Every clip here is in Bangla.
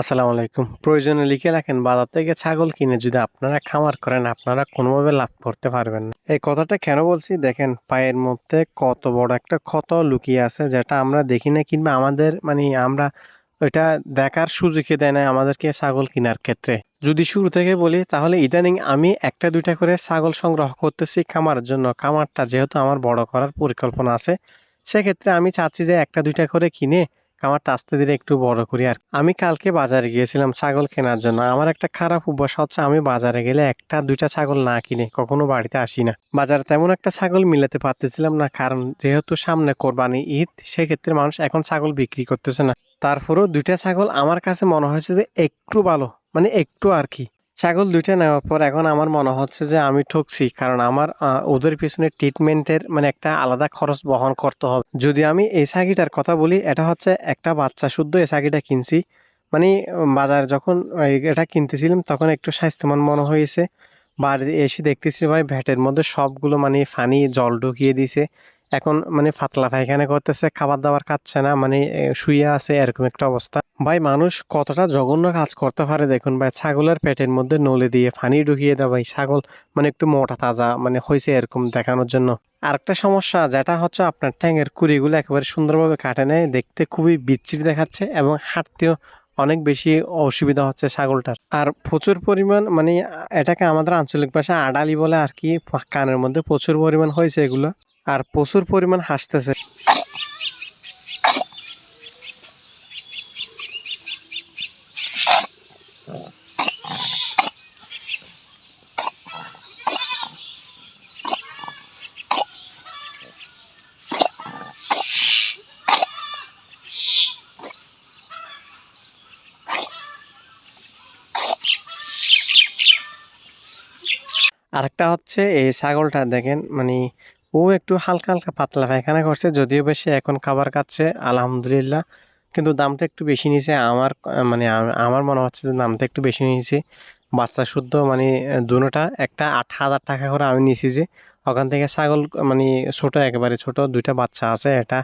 আসসালামু আলাইকুম। প্রয়োজনে লিখে রাখেন, বাজার থেকে ছাগল কিনে যদি আপনারা খামার করেন, আপনারা কোনোভাবে লাভ করতে পারবেন না। এই কথাটা কেন বলছি? দেখেন, পায়ের মধ্যে কত বড় একটা ক্ষত লুকিয়ে আছে, যেটা আমরা দেখি না কিংবা আমাদের মানে আমরা ওইটা দেখার সুযোগই দেয় না আমাদেরকে ছাগল কেনার ক্ষেত্রে। যদি শুরু থেকে বলি, তাহলে ইদানিং আমি একটা, দুইটা করে ছাগল সংগ্রহ করতেছি খামারের জন্য। খামারটা যেহেতু আমার বড় করার পরিকল্পনা আছে, সেক্ষেত্রে আমি চাচ্ছি যে একটা, দুইটা করে কিনে খামারটা আস্তে ধীরে একটু বড় করি আর আমি কালকে বাজারে গিয়েছিলাম ছাগল কেনার জন্য। আমার একটা খারাপ অভ্যাস হচ্ছে আমি বাজারে গেলে একটা, দুইটা ছাগল না কিনে কখনো বাড়িতে আসি না। বাজারে তেমন একটা ছাগল মিলাতে পারতেছিলাম না, কারণ যেহেতু সামনে কোরবানি ঈদ, সেক্ষেত্রে মানুষ এখন ছাগল বিক্রি করতেছে না। তারপরেও দুইটা ছাগল আমার কাছে মনে হয়েছে যে একটু ভালো মানে একটু আর কি। ছাগল দুইটা নেওয়ার পর এখন আমার মনে হচ্ছে যে আমি ঠকছি, কারণ আমার ওদের পিছনে ট্রিটমেন্টের মানে একটা আলাদা খরচ বহন করতে হবে। যদি আমি এই সাগিটার কথা বলি, এটা হচ্ছে একটা বাচ্চা শুদ্ধ এই সাগিটা কিনছি। মানে বাজার যখন এটা কিনতেছিলাম, তখন একটু স্বাস্থ্যবান মনে হয়েছে। বাড়িতে এসে দেখতেছি ভাই ভ্যাটের মধ্যে সবগুলো মানে ফানি জল ঢুকিয়ে দিছে। এখন মানে পাতলা পায়খানা করতেছে খাবার দাবার খাচ্ছে না মানে শুয়ে আছে, এরকম একটা অবস্থা। ভাই, মানুষ কতটা জঘন্য কাজ করতে পারে দেখুন ভাই, ছাগলের পেটের মধ্যে নলে দিয়ে ফানি ঢুকিয়ে দেয় ভাই, ছাগল মানে একটু মোটা তাজা মানে হয়েছে এরকম দেখানোর জন্য। আরেকটা সমস্যা, যেটা হচ্ছে আপনার ট্যাঙের কুড়িগুলো একেবারে সুন্দরভাবে কাটে নেয় দেখতে খুবই বিচ্ছিরি দেখাচ্ছে এবং হাঁটতেও অনেক বেশি অসুবিধা হচ্ছে ছাগলটার। আর প্রচুর পরিমাণ মানে এটাকে আমাদের আঞ্চলিক ভাষায় আডালি বলে আর কি, কানের মধ্যে প্রচুর পরিমাণ হয়েছে এগুলো। আর প্রচুর পরিমাণ হাসতেছে। আরেকটা হচ্ছে এই ছাগলটা দেখেন মানে ও একটু হালকা হালকা পাতলা পায়খানা করছে, যদিও বেশি এখন খাবার খাচ্ছে, আলহামদুলিল্লাহ। কিন্তু দামটা একটু বেশি নিয়েছে, আমার মানে আমার মনে হচ্ছে যে দামটা একটু বেশি নিয়েছে। বাচ্চা শুদ্ধ মানে দুটোটা একটা আট হাজার টাকা করে আমি নিয়েছি যে, ওখান থেকে ছাগল মানে ছোট একেবারে ছোট, দুইটা বাচ্চা আছে, এটা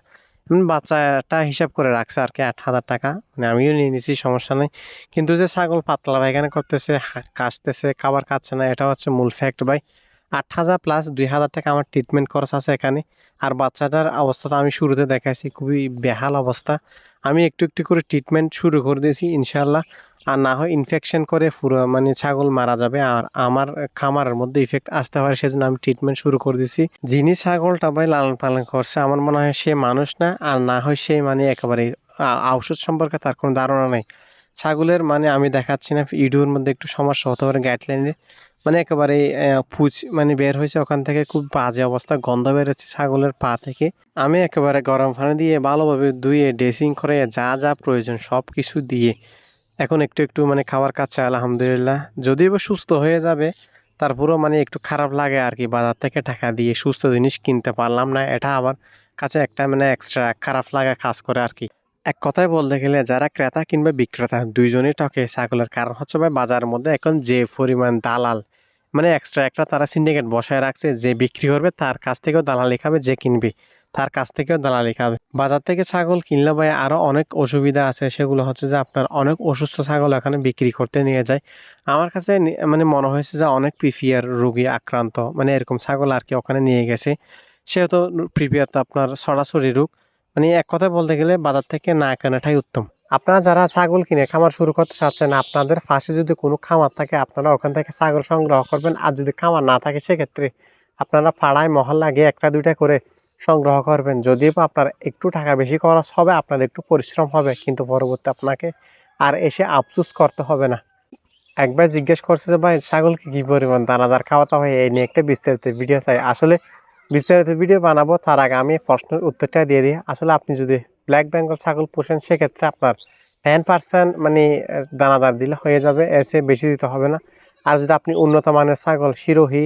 বাচ্চাটা হিসাব করে রাখছে আর কি আট হাজার টাকা মানে আমিও নিয়ে নিয়েছি, সমস্যা নেই। কিন্তু যে ছাগল পাতলা পায়খানা করতেছে কাশতেছে, খাবার খাচ্ছে না, এটা হচ্ছে মূল ফ্যাক্ট ভাই। আট হাজার প্লাস দুই হাজার টাকা আমার ট্রিটমেন্ট খরচ আছে এখানে। আর বাচ্চাটার অবস্থাটা আমি শুরুতে দেখাইছি, খুবই বেহাল অবস্থা। আমি একটু একটু করে ট্রিটমেন্ট শুরু করে দিয়েছি ইনশাল্লাহ আর না হয় ইনফেকশন করে পুরো মানে ছাগল মারা যাবে, আর আমার খামারের মধ্যে ইফেক্ট আসতে পারে, সেজন্য আমি ট্রিটমেন্ট শুরু করে দিয়েছি। যিনি ছাগলটা ভাই লালন পালন করছে, আমার মনে হয় সে মানুষ না, আর না হয় সে মানে একেবারে ঔষধ সম্পর্কে তার কোনো ধারণা নেই। ছাগলের মানে আমি দেখাচ্ছি না ভিডিওর মধ্যে একটু সমস্যা হতে পারে গাইডলাইনে মানে একেবারে পুচ মানে বের হয়েছে ওখান থেকে, খুব বাজে অবস্থা, গন্ধ বেরোচ্ছে ছাগলের পা থেকে। আমি একেবারে গরম পানি দিয়ে ভালোভাবে ধুয়ে, ড্রেসিং করে, যা যা প্রয়োজন সব কিছু দিয়ে, এখন একটু একটু মানে খাবার খাচ্ছে, আলহামদুলিল্লাহ। যদিও সুস্থ হয়ে যাবে, তারপরেও মানে একটু খারাপ লাগে আর কি, বাজার থেকে টাকা দিয়ে সুস্থ জিনিস কিনতে পারলাম না, এটা আমার কাছে একটা মানে এক্সট্রা খারাপ লাগা কাজ করে আর কি। এক কথায় বলতে গেলে, যারা ক্রেতা কিংবা বিক্রেতা, দুইজনই টকে ছাগলের। কারণ হচ্ছে ভাই, বাজারের মধ্যে এখন যে পরিমাণ দালাল মানে এক্সট্রা একটা তারা সিন্ডিকেট বসায় রাখছে, যে বিক্রি করবে তার কাছ থেকেও দালালি খাবে যে কিনবে, তার কাছ থেকেও দালালি খাবে বাজার থেকে ছাগল কিনলে ভাই আরও অনেক অসুবিধা আছে, সেগুলো হচ্ছে যে আপনার অনেক অসুস্থ ছাগল এখানে বিক্রি করতে নিয়ে যায়। আমার কাছে মানে মনে হয়েছে যে অনেক প্রিফিয়ার রোগী আক্রান্ত মানে এরকম ছাগল আর কি ওখানে নিয়ে গেছে। সেহেতু প্রিপিয়ার তো আপনার সরাসরি রোগ। মানে এক কথায় বলতে গেলে বাজার থেকে না কেনাটাই উত্তম। আপনারা যারা ছাগল কিনে খামার শুরু করতে চাচ্ছেন, আপনাদের পাশে যদি কোনো খামার থাকে, আপনারা ওখান থেকে ছাগল সংগ্রহ করবেন। আর যদি খামার না থাকে, সেক্ষেত্রে আপনারা পাড়ায় মহল্লা গিয়ে একটা, দুইটা করে সংগ্রহ করবেন। যদিও আপনার একটু টাকা বেশি খরচ হবে আপনার একটু পরিশ্রম হবে, কিন্তু পরবর্তী আপনাকে আর এসে আফসুস করতে হবে না। একবার জিজ্ঞেস করছে যে, ভাই ছাগলকে কি পরিমাণ দানাদার খাওয়াতে হয়? এই নিয়ে একটা বিস্তারিত ভিডিও চাই। আসলে বিস্তারিত ভিডিও বানাবো, তার আগে আমি প্রশ্নের উত্তরটা দিয়ে দিই। আসলে আপনি যদি ব্ল্যাক বেঙ্গল ছাগল পোষেন, সেক্ষেত্রে আপনার টেন পার্সেন্ট মানে দানাদার দিলে হয়ে যাবে, এর চেয়ে বেশি দিতে হবে না। আর যদি আপনি উন্নত মানের ছাগল, শিরোহী,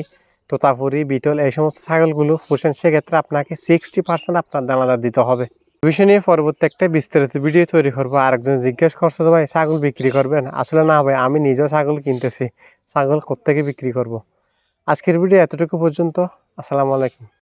তোতাপুরি, বিটল এই সমস্ত ছাগলগুলো পোষেন, সেক্ষেত্রে আপনাকে সিক্সটি পার্সেন্ট আপনার দানাদার দিতে হবে। বিষয় নিয়ে পরবর্তী একটা বিস্তারিত ভিডিও তৈরি করব। আরেকজন জিজ্ঞেস করছে যে, ভাই, ছাগল বিক্রি করবেন? আসলে না ভাই, আমি নিজেও ছাগল কিনতেছি। ছাগল কোত্থেকে বিক্রি করব। আজকের ভিডিও এতটুকু পর্যন্ত। আসসালামু আলাইকুম।